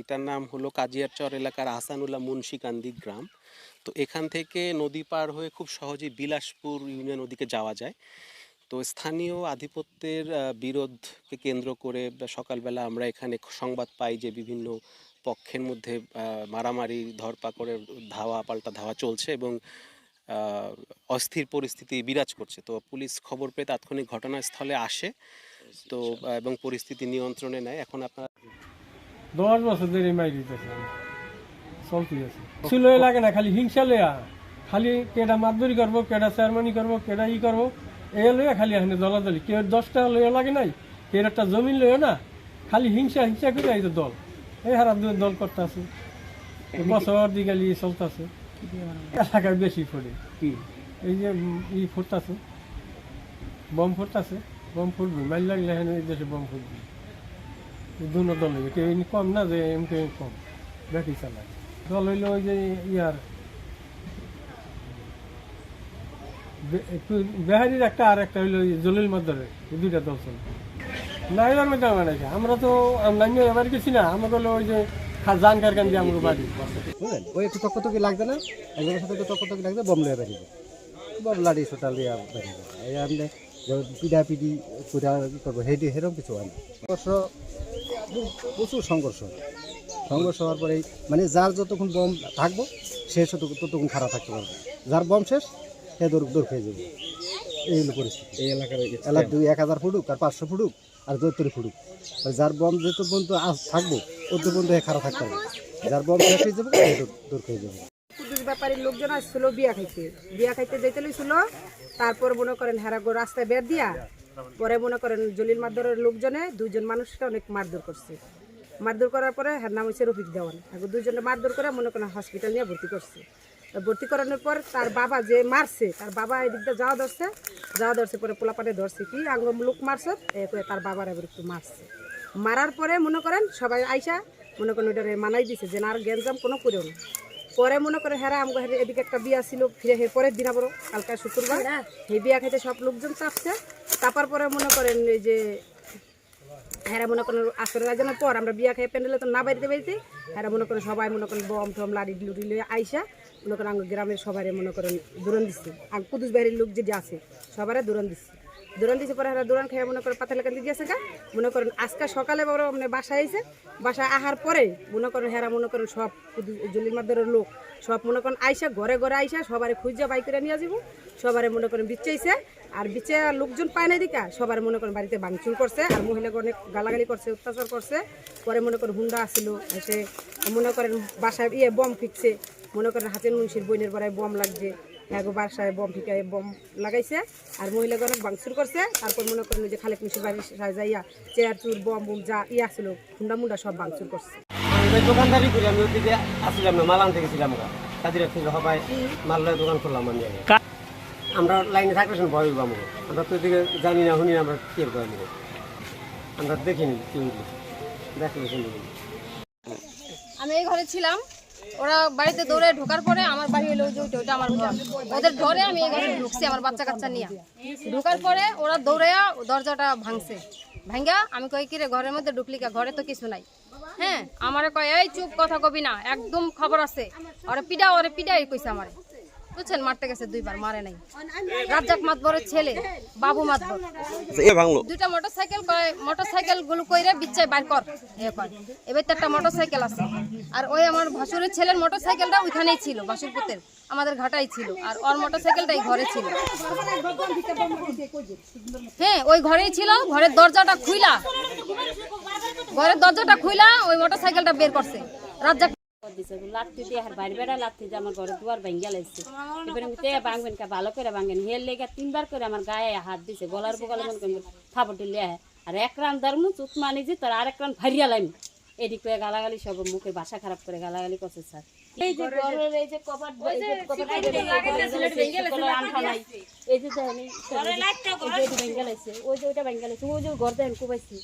এটার নাম হলো কাজিয়ারচর এলাকার আহসানুল্লাহ মুন্সিকান্দি গ্রাম। তো এখান থেকে নদী পার হয়ে খুব সহজেই বিলাসপুর ইউনিয়ন ওদিকে যাওয়া যায়। তো স্থানীয় আধিপত্যের বিরোধকে কেন্দ্র করে সকালবেলা আমরা এখানে সংবাদ পাই যে বিভিন্ন পক্ষের মধ্যে মারামারি ধরপাকড়ের ধাওয়া পাল্টা ধাওয়া চলছে এবং অস্থির পরিস্থিতি বিরাজ করছে। তো পুলিশ খবর পেয়ে তাৎক্ষণিক ঘটনাস্থলে আসে। তো এবং পরিস্থিতি নিয়ন্ত্রণে নেয়। এখন আপনারা দশ বছর ধরে মাই দিতেছে। চলতে আছে। ছিল লাগে না খালি হিংসা লইয়া খালি কেডা মাতবরি করব কেডা চেয়ারম্যানি করব কেডা ই করব এই লইয়া খালি এখানে দলাদলি। কেউ দশটা লইয়া লাগে নাই কেউ একটা জমিন লইয়া না খালি হিংসা হিংসা করে এই যে দল। এই হারা দুই দল করতে আছে বছর দিগালি চলতেছে। এলাকায় বেশি ফোড়ে কি? এই যে ই ফুটতেছে। বম ফুটতেছে। বম ফুটবে মাইল লাগলে এখানে এই দেশে বম ফুটবে। দুনো দল হইবে কেউ কম না যে এম কেউ কম। ব্যাটি চালায়। দল হইল ওই যে ইয়ার। বেহারির একটা আর একটা হইল জলিল মাদ্দারে এই দুইটা দল চলে। না, এবার মধ্যে আমার আমরা তো অনলাইনে এবার গেছি না। আমাকে হলো ওই যে খা- জান কারখান দিয়ে আমাকে বাড়ি। ওই একটু তকতকি লাগবে না? একজনের সাথে একটু লাগবে বম লয়ে বেরিয়ে বম লাড়ি সোটা লিয়া বেরিয়ে যাবে এই আপনি যে পিডা পিডি পুরা কি করব সেরকম কিছু হয় না। প্রচুর সংঘর্ষ সংঘর্ষ হওয়ার পরে মানে যার যতক্ষণ বম থাকব সে তত- ততক্ষণ খারাপ থাকতে পারবে। যার বম শেষ সে দৌড় দৌড় খেয়ে যাবে। এই হলো পরিস্থিতি। এই এলাকার এলাকার দুই এক হাজার ফুটুক আর পাঁচশো ফুটুক আর চৌত্তর ফুটুক। যার বম যেত পর্যন্ত আজ থাকব অত পর্যন্ত এ খারাপ থাকতে পারবে। যার বম শেষ হয়ে যাবে সে দৌড়- খেয়ে যাবে। ব্যাপারীর লোকজন আসছিল বিয়া খাইতে। বিয়া খাইতে যাইতে লইছিল তারপর মনে করেন হেরাগো রাস্তায় বের দিয়া পরে মনে করেন জলিল মারধরের লোকজনে দুইজন মানুষকে অনেক মারধর করছে। মারধর করার পরে হ্যার নাম হচ্ছে রফিক দেওয়ান। আগে দুইজনে মারধর করে মনে করেন হসপিটাল নিয়ে ভর্তি করছে। ভর্তি করানোর পর তার বাবা যে মারছে তার বাবা এদিক দিয়ে যাওয়া ধরছে। যাওয়া ধরছে পরে পোলাপাটে ধরছে কি আঙ্গ লোক মারছে করে তার বাবার এবার একটু মারছে। মারার পরে মনে করেন সবাই আইসা মনে করেন ওইটারে মানাই দিছে যে না আর গ্যাঞ্জাম কোনো করেও না। পরে মনে করে হ্যাঁ আমগো এদিকে একটা বিয়া ছিল ফিরে হে পরের দিন আবার কালকা শুক্রবার এই বিয়া খাইতে সব লোকজন চাপছে। চাপার পরে মনে করেন এই যে হ্যাঁ মনে করেন আসরে রাজানোর পর আমরা বিয়া খেয়ে প্যান্ডেলে তো না বাড়িতে বাড়িতে হ্যাঁ মনে করেন সবাই মনে করেন বম টম, লাড়ি লুড়ি লুয়ে আইসা, মনে করেন আমার গ্রামের সবাই মনে করেন দূরণ দিচ্ছে আর কুদুস বাড়ির লোক যেটি আছে, সবারে দূরণ দিচ্ছে দূরণ দিচ্ছে পরে হ্যাঁ দূরণ খেয়ে মনে করেন পাতালে কান্দি গিয়েছে গা মনে করেন আজকে সকালে বড় মানে বাসায় আইছে বাসায় আহার পরে মনে করেন হেরা মনে করেন সব জলির মাদ্দারের লোক সব মনে করেন আইসা ঘরে ঘরে আইসা সবারে খুঁজে বাই করে নিয়ে যাব সবারে মনে করেন বিচ্চাইছে আর বিচে লোকজন পায় না দিকা সবার মনে করেন বাড়িতে ভাঙচুর করছে আর মহিলাকে অনেক গালাগালি করছে অত্যাচার করছে পরে মনে করেন হুন্ডা আসছিল এসে মনে করেন বাসায় ইয়ে বম ফিকছে মনে করেন হাতের মুন্সির বইনের বেড়ায় বম লাগছে হ্যাঁ গো বাসায় বম ফিকায় বম লাগাইছে আর মহিলাকে অনেক ভাঙচুর করছে। তারপর মনে করেন যে খালেক বাড়ি যাইয়া চেয়ার চুর বম বুম যা ইয়ে আসছিল হুন্ডা মুন্ডা সব ভাঙচুর করছে। আমি দোকানদারি করি আমি ওদিকে আসছিলাম না মাল আনতে গেছিলাম থেকে সবাই মাল দোকান করলাম আমি। আমরা লাইনে থাকলে শুনে ভয় আমাকে আমরা তো এদিকে জানি না শুনি আমরা কি করে নেব আমরা দেখিনি কি হইল? দেখলে শুনি আমি এই ঘরে ছিলাম ওরা বাড়িতে দৌড়ে ঢোকার পরে আমার বাড়ি হলো যে ওইটা আমার ঘর। ওদের ঘরে আমি এই ঘরে ঢুকছি, আমার বাচ্চা কাচ্চা নিয়ে। ঢোকার পরে ওরা দৌড়ে দরজাটা ভাঙছে। ভাঙ্গা, আমি কই, কিরে, ঘরের মধ্যে ঢুকলি কা? ঘরে তো কিছু নাই। হ্যাঁ আমার কয়, এই চুপ, কথা কবি না, একদম খবর আছে। ওরে পিডা, ওরে পিডাই কইছে আমারে। বুঝছেন মারতে গেছে দুইবার মারে নাই। রাজ্জাক মাতবরের ছেলে বাবু মাতবর দুইটা মোটরসাইকেল কয় মোটরসাইকেলগুলো কইরে বিচ্ছায় বার কর। এ কয় এবার তো একটা মোটরসাইকেল আছে। আর ওই আমার ভাসুরের ছেলের মোটরসাইকেলটা ওইখানেই ছিল ভাসুরপুতের আমাদের ঘাটাই ছিল। আর ওর মোটরসাইকেলটাই ঘরে ছিল। হ্যাঁ ওই ঘরেই ছিল ঘরের দরজাটা খুইলা। ঘরের দরজাটা খুইলা ওই মোটরসাইকেলটা বের করছে। রাজ্জাক দিছে লাত্তি দিয়ে আর বাইরে বেড়া লাত্তি দিয়ে আমার ঘরে দুয়ার ভেঙ্গে লাইছে এবারে আমি তে ভাঙবেন কা ভালো করে ভাঙেন হের লেগে তিনবার করে আমার গায়ে হাত দিছে গলার বগলে মনে করেন থাপড় দিলে আর এক রান ধর্ম চুত মানি যে তার আরেক রান ফারিয়া লাইম। এদিক করে গালাগালি সব মুখে বাসা খারাপ করে গালাগালি করছে স্যার। এই যে ঘরের এই যে কপাট এই যে দেখেন ভেঙ্গে লাইছে ওই যে ওইটা ভেঙ্গে লাইছে ওই যে ঘর দেখেন কুবাইছে।